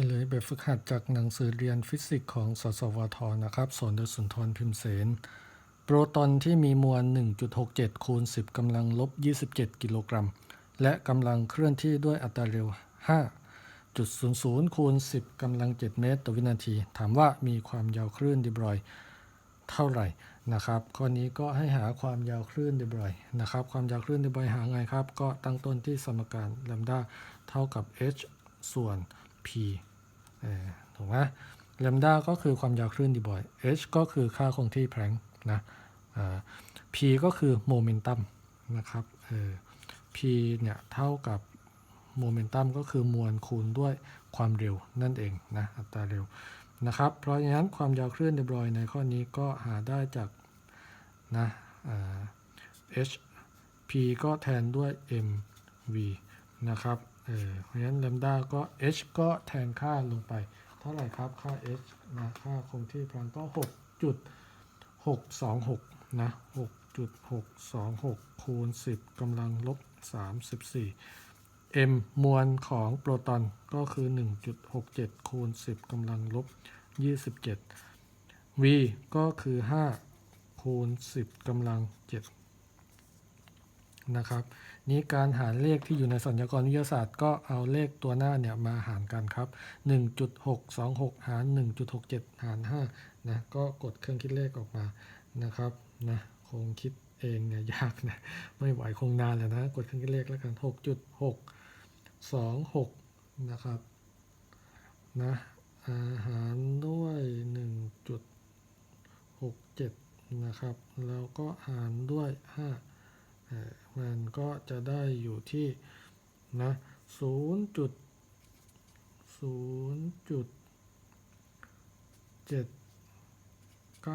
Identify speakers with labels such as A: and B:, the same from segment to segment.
A: ฉลยแบบฝึกหัดจากหนังสือเรียนฟิสิกส์ของ สสวท นะครับสอนโดยสุนทรพิมพ์เสน โปรตอนที่มีมวล 1.67 คูณ 10กำลังลบ 27 กิโลกรัม และกำลังเคลื่อนที่ด้วยอัตราเร็ว 5.00 คูณ 10กำลัง 7 เมตร ต่อวินาที ถามว่ามีความยาวคลื่นดิบรอยเท่าไหร่นะครับ ข้อนี้ก็ให้หาความยาวคลื่นดิบรอยนะครับ ความยาวคลื่นดิบรอยหาไงครับ ก็ตั้งต้นที่สมการแลมดาเท่ากับ h ส่วน p เออถูกไหมแลมด้าก็คือความยาวคลื่นดิบอย h ก็คือค่าคงที่แพลงก์นะอ่า p ก็คือโมเมนตัมนะครับเออ p เนี่ยเท่ากับโมเมนตัมก็คือมวลคูณด้วยความเร็วนั่นเองนะอัตราเร็วนะครับ เพราะฉะนั้นความยาวคลื่นเดบรอยในข้อนี้ก็หาได้จากนะเอ่า h p ก็แทนด้วย m v นะครับ เออเพราะฉะนั้น lambda ก็ h ก็แทนค่าลงไป เท่าไหร่ครับค่า h นะค่าคงที่พลังก็6จุด626 นะ 6.626 คูณ 10กำลังลบ 34 m มวลของโปรตอนก็คือ 1.67 คูณ 10กำลังลบ 27 v ก็คือ 5 คูณ 10กำลัง 7 นะครับ นี้การหารเลขที่อยู่ในสัญญากรวิทยาศาสตร์ก็เอาเลขตัวหน้าเนี่ยมาหารกันครับ 1.626 หาร 1.67 หาร5นะก็กดเครื่องคิดเลขออกมานะครับนะคงคิดเองเนี่ยยากนะไม่ไหวคงนานแล้วนะกดเครื่องคิดเลขแล้วกัน 6.626 นะครับนะอาหารด้วย 1.67 นะครับ แล้วก็หารด้วย 5 มันก็จะได้อยู่ที่นะ0จุด0จุด7 9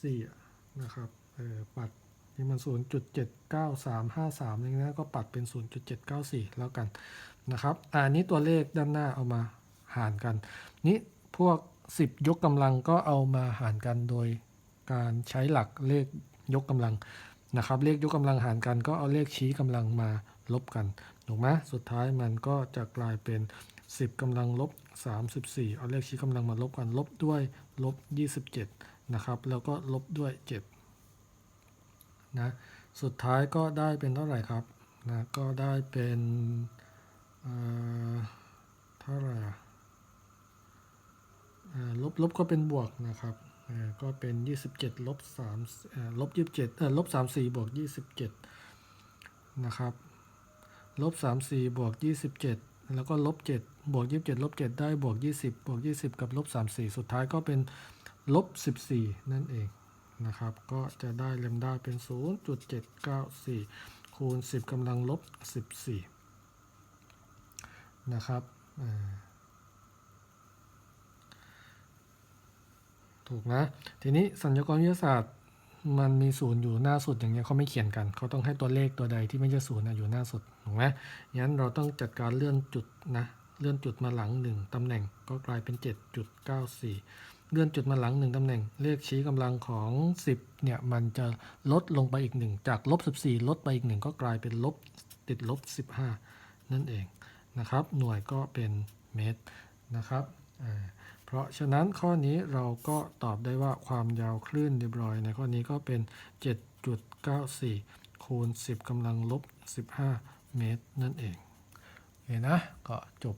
A: 4นะครับเออปัดนี่มัน 0.79353อย่างนี้ก็ปัดเป็น 0.794 แล้วกันนะครับอะอันนี้ตัวเลขด้านหน้าเอามาหารกัน นี้พวก 10 ยกกำลังก็เอามาหารกันโดยการใช้หลักเลขยกกำลัง นะครับเลขยกกำลังหารกันก็เอาเลขชี้กำลังมาลบกันถูกไหมสุดท้ายมันก็จะกลายเป็น 10กำลังลบ 34 เอาเลขชี้กำลังมาลบกันลบด้วยลบ 27 นะครับ แล้วก็ลบด้วย 7 นะ สุดท้ายก็ได้เป็นเท่าไหร่ครับนะก็ได้เป็นเท่าไหร่ลบลบก็เป็นบวกนะครับ ก็เป็น 27ลบ3ลบ27เอ่อลบ34บวก27 นะครับลบ34บวก27 แล้วก็ลบ7บวก27ลบ7ได้บวก20บวก20 กับลบ34 สุดท้ายก็เป็นลบ14 นั่นเองนะครับ ก็จะได้เลมด้าเป็น 0.794 คูณ 10กำลังลบ 14 นะครับอ่า ถูกนะ ทีนี้สัญญากรวิทยาศาสตร์มันมีศูนย์อยู่หน้าสุดอย่างเงี้ยเขาไม่เขียนกัน เขาต้องให้ตัวเลขตัวใดที่ไม่ใช่ศูนย์อยู่หน้าสุดถูกไหมงั้นเราต้องจัดการเลื่อนจุดนะ เลื่อนจุดมาหลังหนึ่งตำแหน่งก็กลายเป็น 7.94 เลื่อนจุดมาหลังหนึ่งตำแหน่ง เลขชี้กำลังของ 10เนี่ยมันจะลดลงไปอีกหนึ่งจากลบ14 ลดไปอีกหนึ่งก็กลายเป็นลบติดลบ 15 นั่นเองนะครับ หน่วยก็เป็นเมตรนะครับอ่า เพราะฉะนั้นข้อนี้เราก็ตอบได้ว่าความยาวคลื่นเดบรอยในข้อนี้ก็เป็น 7.94 คูณ 10กำลังลบ 15 เมตรนั่นเองโอเคนะ ก็จบ